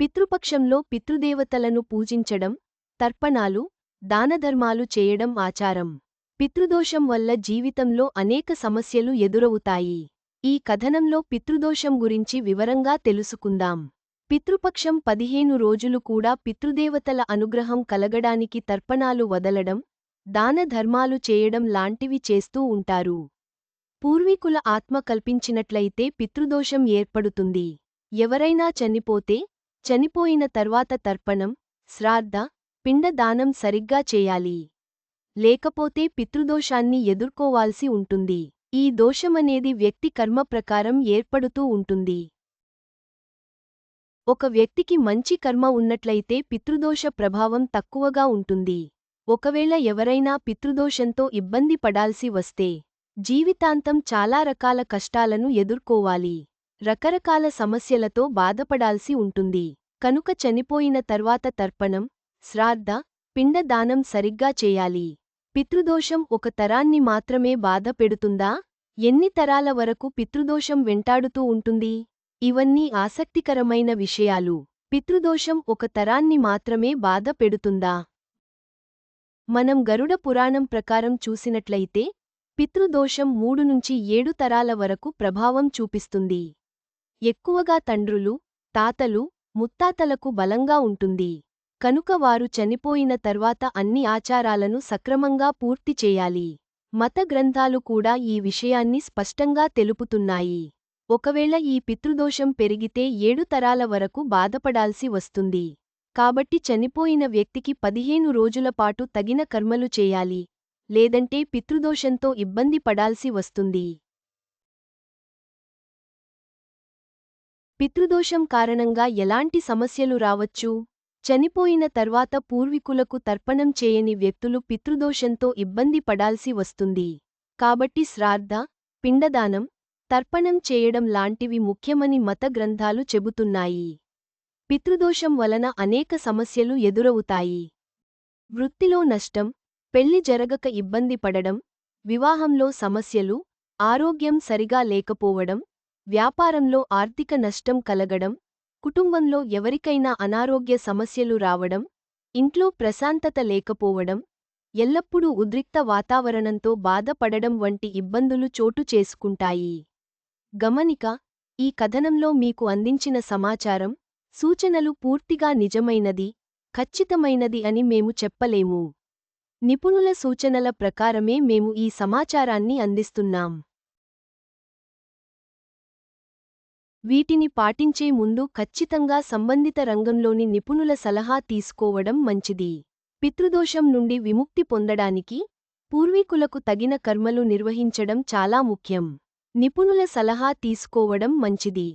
పితృపక్షంలో పితృదేవతలను పూజించడం తర్పణాలు దానధర్మాలు చేయడం ఆచారం. పితృదోషం వల్ల జీవితంలో అనేక సమస్యలు ఎదురవుతాయి. ఈ కథనంలో పితృదోషం గురించి వివరంగా తెలుసుకుందాం. పితృపక్షం పదిహేను రోజులు కూడా పితృదేవతల అనుగ్రహం కలగడానికి తర్పణాలు వదలడం దానధర్మాలు చేయడం లాంటివి చేస్తూ ఉంటారు. పూర్వీకుల ఆత్మ కల్పించినట్లయితే పితృదోషం ఏర్పడుతుంది. ఎవరైనా చనిపోతే చనిపోయిన తర్వాత తర్పణం శ్రాద్ధ పిండదానం సరిగ్గా చేయాలి. లేకపోతే పితృదోషాన్ని ఎదుర్కోవాల్సి ఉంటుంది. ఈ దోషమనేది వ్యక్తి కర్మ ప్రకారం ఏర్పడుతూ ఉంటుంది. ఒక వ్యక్తికి మంచి కర్మ ఉన్నట్లయితే పితృదోష ప్రభావం తక్కువగా ఉంటుంది. ఒకవేళ ఎవరైనా పితృదోషంతో ఇబ్బంది పడాల్సి వస్తే జీవితాంతం చాలా రకాల కష్టాలను ఎదుర్కోవాలి. రకరకాల సమస్యలతో బాధపడాల్సి ఉంటుంది. కనుక చనిపోయిన తర్వాత తర్పణం శ్రాద్ధ పిండదానం సరిగ్గా చేయాలి. పితృదోషం ఒక తరాన్ని మాత్రమే బాధ పెడుతుందా? ఎన్ని తరాల వరకు పితృదోషం వెంటాడుతూ ఉంటుంది? ఇవన్నీ ఆసక్తికరమైన విషయాలు. పితృదోషం ఒక తరాన్ని మాత్రమే బాధ పెడుతుందా? మనం గరుడ పురాణం ప్రకారం చూసినట్లయితే పితృదోషం మూడు నుంచి ఏడు తరాల వరకు ప్రభావం చూపిస్తుంది. ఎక్కువగా తండ్రులు తాతలు ముత్తాతలకు బలంగా ఉంటుంది. కనుక వారు చనిపోయిన తర్వాత అన్ని ఆచారాలను సక్రమంగా పూర్తి చేయాలి. మత గ్రంథాలు కూడా ఈ విషయాన్ని స్పష్టంగా తెలుపుతున్నాయి. ఒకవేళ ఈ పితృదోషం పెరిగితే ఏడు తరాల వరకు బాధపడాల్సి వస్తుంది. కాబట్టి చనిపోయిన వ్యక్తికి పదిహేను రోజుల పాటు తగిన కర్మలు చేయాలి. లేదంటే పితృదోషంతో ఇబ్బంది పడాల్సి వస్తుంది. పితృదోషం కారణంగా ఎలాంటి సమస్యలు రావచ్చు? చనిపోయిన తర్వాత పూర్వీకులకు తర్పణం చేయని వ్యక్తులు పితృదోషంతో ఇబ్బంది పడాల్సి వస్తుంది. కాబట్టి శ్రాద్ధ పిండదానం తర్పణం చేయడం లాంటివి ముఖ్యమని మత గ్రంథాలు చెబుతున్నాయి. పితృదోషం వలన అనేక సమస్యలు ఎదురవుతాయి. వృత్తిలో నష్టం పెళ్ళి జరగక ఇబ్బంది పడడం వివాహంలో సమస్యలు ఆరోగ్యం సరిగా లేకపోవడం వ్యాపారంలో ఆర్థిక నష్టం కలగడం కుటుంబంలో ఎవరికైనా అనారోగ్య సమస్యలు రావడం ఇంట్లో ప్రశాంతత లేకపోవడం ఎల్లప్పుడూ ఉద్రిక్త వాతావరణంతో బాధపడడం వంటి ఇబ్బందులు చోటు చేసుకుంటాయి. గమనిక ఈ కథనంలో మీకు అందించిన సమాచారం సూచనలు పూర్తిగా నిజమైనది ఖచ్చితమైనది అని మేము చెప్పలేము. నిపుణుల సూచనల ప్రకారమే మేము ఈ సమాచారాన్ని అందిస్తున్నాం. వీటిని పాటించే ముందు ఖచ్చితంగా సంబంధిత రంగంలోని నిపుణుల సలహా తీసుకోవడం మంచిది. పితృదోషం నుండి విముక్తి పొందడానికి పూర్వీకులకు తగిన కర్మలు నిర్వహించడం చాలా ముఖ్యం. నిపుణుల సలహా తీసుకోవడం మంచిది.